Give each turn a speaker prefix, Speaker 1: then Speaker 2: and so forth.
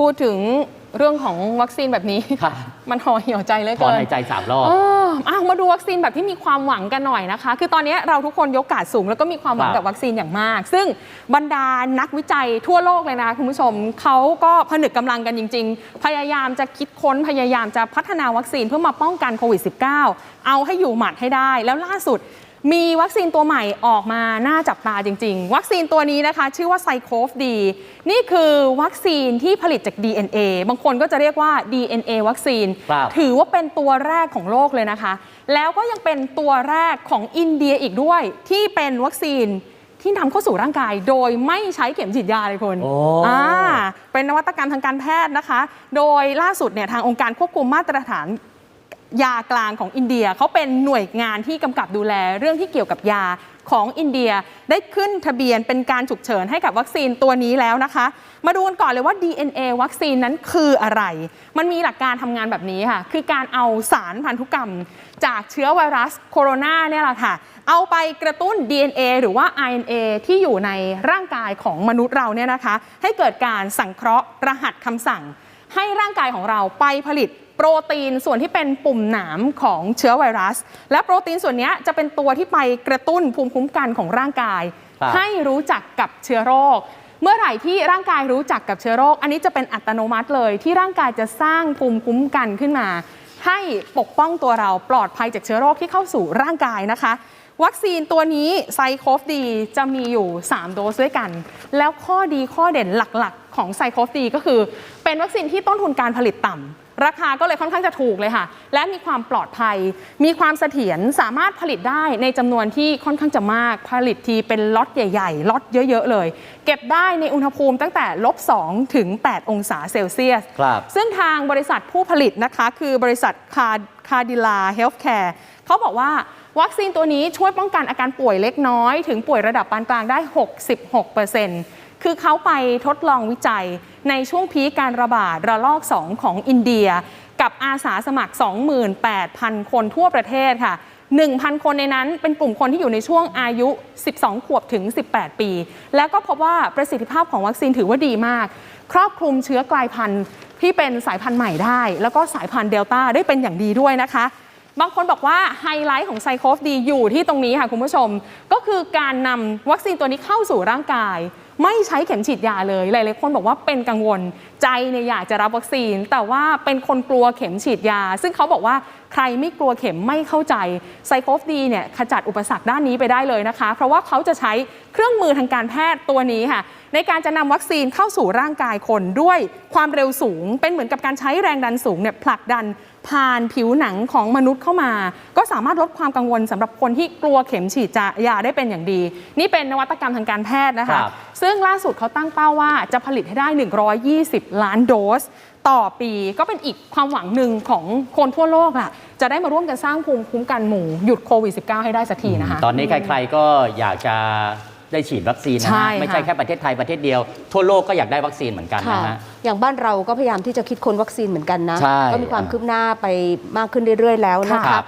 Speaker 1: พูดถึงเรื่องของวัคซีนแบบนี้
Speaker 2: ค่ะ
Speaker 1: มันห่อเหี่ยวใจเหลือ
Speaker 2: ถอน
Speaker 1: เกิน
Speaker 2: หายใจสามรอบ
Speaker 1: เอออ้าวมาดูวัคซีนแบบที่มีความหวังกันหน่อยนะคะ คือตอนนี้เราทุกคนยกกาดสูง แล้วก็มีความหวัง
Speaker 2: ครับ
Speaker 1: กับวัคซีนอย่างมาก ซึ่งบรรดานักวิจัยทั่วโลกเลยนะคุณผู้ชม เขาก็ผนึกกำลังกันจริง ๆ พยายามจะคิดค้นพยายามจะพัฒนาวัคซีนเพื่อมาป้องกันโควิด -19 เอาให้อยู่หมัดให้ได้ แล้วล่าสุด มีวัคซีนตัวใหม่ออกมาน่าจับตาจริง ๆ วัคซีนตัวนี้นะคะ ชื่อว่าไซโคฟดี นี่คือวัคซีนที่ผลิตจาก DNA บางคนก็จะเรียกว่า DNA วัคซีน
Speaker 2: ครับ
Speaker 1: ถือว่าเป็นตัวแรกของโลกเลยนะคะ แล้วก็ยังเป็นตัวแรกของอินเดียอีกด้วย ที่เป็นวัคซีนที่นำเข้าสู่ร่างกาย โดยไม่ใช้เข็มฉีดยาเลยคุณ
Speaker 2: โอ้
Speaker 1: อ่า เป็นนวัตกรรมทางการแพทย์นะคะ โดยล่าสุดเนี่ยทางองค์การควบคุมมาตรฐาน ยากลางของอินเดียเขาเป็นหน่วยงานที่กำกับดูแลเรื่องที่เกี่ยวกับยาของอินเดียได้ขึ้นทะเบียนเป็นการฉุกเฉินให้กับวัคซีนตัวนี้แล้วนะคะ มาดูกันก่อนเลยว่า DNA วัคซีนนั้นคืออะไร มันมีหลักการทำงานแบบนี้ค่ะ คือการเอาสารพันธุกรรม จากเชื้อไวรัสโคโรนาเนี่ยแหละค่ะ เอาไปกระตุ้น DNA หรือว่า RNA ที่อยู่ในร่างกายของมนุษย์เราเนี่ยนะคะ ให้เกิดการสังเคราะห์รหัสคำสั่ง ให้ร่างกายของเราไปผลิต โปรตีนส่วนที่เป็นปุ่มหนามของเชื้อไวรัส และโปรตีนส่วนเนี้ยจะเป็นตัวที่ไปกระตุ้นภูมิคุ้มกันของร่างกาย
Speaker 2: ครับ
Speaker 1: ให้รู้จักกับเชื้อโรค เมื่อไหร่ที่ร่างกายรู้จักกับเชื้อโรค อันนี้จะเป็นอัตโนมัติเลย ที่ร่างกายจะสร้างภูมิคุ้มกันขึ้นมา ให้ปกป้องตัวเราปลอดภัยจากเชื้อโรคที่เข้าสู่ร่างกายนะคะวัคซีนตัวนี้ไซโคฟดีจะมีอยู่ 3 โดสด้วยกัน แล้วข้อดีข้อเด่นหลักๆ ของไซโคฟดีก็คือ เป็นวัคซีนที่ต้นทุนการผลิตต่ำ ราคาก็เลยค่อนข้างจะถูกเลยค่ะ และมีความปลอดภัย มีความเสถียรสามารถผลิตได้ในจำนวนที่ค่อนข้างจะมาก ผลิตทีเป็นล็อตใหญ่ๆล็อตเยอะ ๆ เลย เก็บได้ในอุณหภูมิตั้งแต่ลบ2ถึง 8 องศาเซลเซียส
Speaker 2: ครับ
Speaker 1: ซึ่งทางบริษัทผู้ผลิตนะคะ คือบริษัทคาคาดิลาเฮลท์แคร์เขาบอกว่าวัคซีนตัวนี้ช่วยป้องกันอาการป่วยเล็กน้อย ถึงป่วยระดับปานกลางได้ 66% คือเขาไปทดลองวิจัยในช่วงพีการระบาดระลอก 2 ของอินเดีย กับอาสาสมัคร 28,000 คนทั่วประเทศค่ะ 1,000 คนในนั้นเป็นกลุ่มคนที่อยู่ในช่วงอายุ 12 ขวบถึง 18 ปี แล้วก็พบว่าประสิทธิภาพของวัคซีนถือว่าดีมาก ครอบคลุมเชื้อกลายพันธุ์ที่เป็นสายพันธุ์ใหม่ได้ แล้วก็สายพันธุ์เดลต้าได้เป็นอย่างดีด้วยนะคะบางคนบอกว่าไฮไลท์ของไซโคฟดีอยู่ที่ตรงนี้ค่ะคุณผู้ชม ก็คือการนำวัคซีนตัวนี้เข้าสู่ร่างกาย ไม่ใช้เข็มฉีดยาเลยหลายๆคนบอกว่าเป็นกังวลใจเนี่ยอยากจะรับวัคซีน แต่ว่าเป็นคนกลัวเข็มฉีดยา ซึ่งเขาบอกว่าใครไม่กลัวเข็มไม่เข้าใจไซโคฟดีเนี่ยขจัดอุปสรรคด้านนี้ไปได้เลยนะคะ เพราะว่าเขาจะใช้เครื่องมือทางการแพทย์ตัวนี้ค่ะในการจะนำวัคซีนเข้าสู่ร่างกายคนด้วยความเร็วสูง เป็นเหมือนกับการใช้แรงดันสูงเนี่ยผลักดันผ่านผิวหนังของมนุษย์เข้ามา ก็สามารถลดความกังวลสำหรับคนที่กลัวเข็มฉีดยาได้เป็นอย่างดี นี่เป็นนวัตกรรมทางการแพทย์นะคะ ซึ่งล่าสุดเขาตั้งเป้าว่าจะผลิตให้ได้ 120 ล้านโดส ต่อปีก็เป็นอีกความหวังหนึ่งของคนทั่วโลกล่ะ จะได้มาร่วมกันสร้างภูมิคุ้มกันหมู่หยุดโควิด -19 ให้ได้สักทีนะคะ
Speaker 2: ตอนนี้ใครๆก็อยากจะได้ฉีดวัคซีนนะ
Speaker 1: ใช่
Speaker 2: ฮะ
Speaker 1: ค่ะ
Speaker 2: ไม่ใช่แค่ประเทศไทยประเทศเดียว ทั่วโลกก็อยากได้วัคซีนเหมือนกัน
Speaker 3: ค่ะ
Speaker 2: นะฮะ
Speaker 3: อย่างบ้านเราก็พยายามที่จะคิดค้นวัคซีนเหมือนกันนะ
Speaker 2: ใช่
Speaker 3: ก็มีความคืบหน้าไปมากขึ้นเรื่อยๆแล้วนะ
Speaker 2: ครั
Speaker 3: คะ
Speaker 2: บ